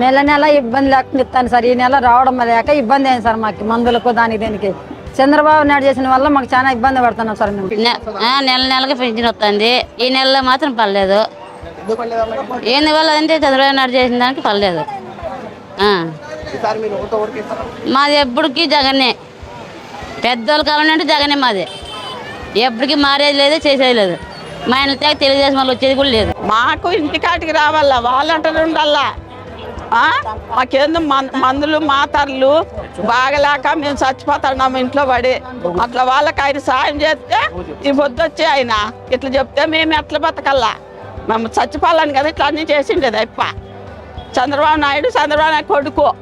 నెల నెల ఇబ్బంది లేకుండా ఇస్తాను సార్. ఈ నెల రావడం లేక ఇబ్బంది అయింది సార్ మాకు మందులకు దానికి దీనికి. చంద్రబాబు నాయుడు చేసిన వల్ల మాకు చాలా ఇబ్బంది పడుతున్నాం సార్ మేము. నెల నెలకి పెన్షన్ వస్తుంది. ఈ నెలలో మాత్రం పర్లేదు ఏంది వల్ల అంటే చంద్రబాబు నాయుడు చేసిన దానికి పర్లేదు ఆ. మాది ఎప్పటికీ జగనే. పెద్దోళ్ళు కావాలంటే జగనే మాది. ఎప్పటికీ మారేది లేదు చేసేది లేదు. మా ఆయన తెలుగుదేశం వాళ్ళు వచ్చేది కూడా లేదు. మాకు ఇంటికాటికి రావాలా? వాలంటీర్ ఉండాలా? మాకేందో మం- మందులు మాతర్లు బాగలేక మేము చచ్చిపోతున్నాము ఇంట్లో పడి. అట్లా వాళ్ళకి ఆయన సాయం చేస్తే ఈ పొద్దొచ్చి ఆయన. ఇట్లా చెప్తే మేము ఎట్లా బతకల్లా? మేము చచ్చిపోవాలని కదా ఇట్లా అన్నీ చేసిండేది అప్ప చంద్రబాబు నాయుడు చంద్రబాబు నాయుడు కొడుకు.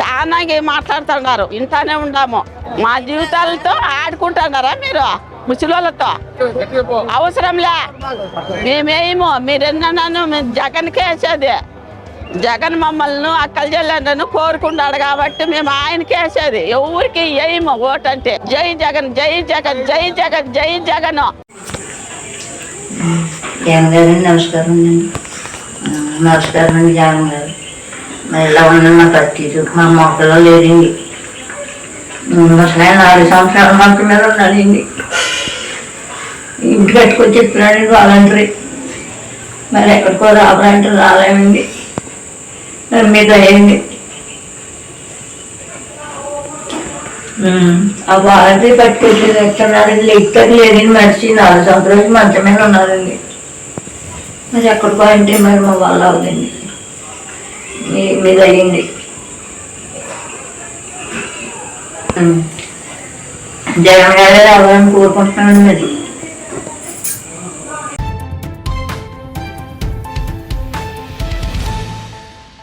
చాలా మాట్లాడుతున్నారు? ఇంటానే ఉండాము మా జీవితాలతో ఆడుకుంటున్నారా మీరు? ముసలితో అవసరంలే. మేమేమో మీరెన్నన్నాను మేము జగన్కే వేసేది. జగన్ మమ్మల్ని అక్కల చెల్లెళ్ళను కోరుకున్నాడు కాబట్టి మేము ఆయనకేసేది ఎవరికి ఏమో ఓటంటే అంటే జై జగన్ జై జగన్ జై జగన్ జై జగన్. జగన్ గారు నమస్కారం అండి. నమస్కారం అండి జగన్ గారు. మరి ఇలా ఉన్న నా పరిస్థితి మా మొక్కలో లేదండి ముసలాయన నాలుగు సంవత్సరాల మంచం మీద ఉన్నాడండి ఇంటికి కట్టుకొని చెప్తున్నాడండి వాళ్ళంటారు మరి ఎక్కడికో రావాలంటే రాలేమండి. మీద అయ్యండి ఆ వాలంటరీ పట్టుకొచ్చి ఎక్కడారండి లెక్కర్ లేదండి మనిషి నాలుగు సంవత్సరాలు మంచం మీద ఉన్నారండి మరి ఎక్కడికో అంటే మరి మా వల్ల అవుదండి మీ మీద అయ్యింది. జగన్ గారే రావాలని కోరుకుంటున్నాను మరి.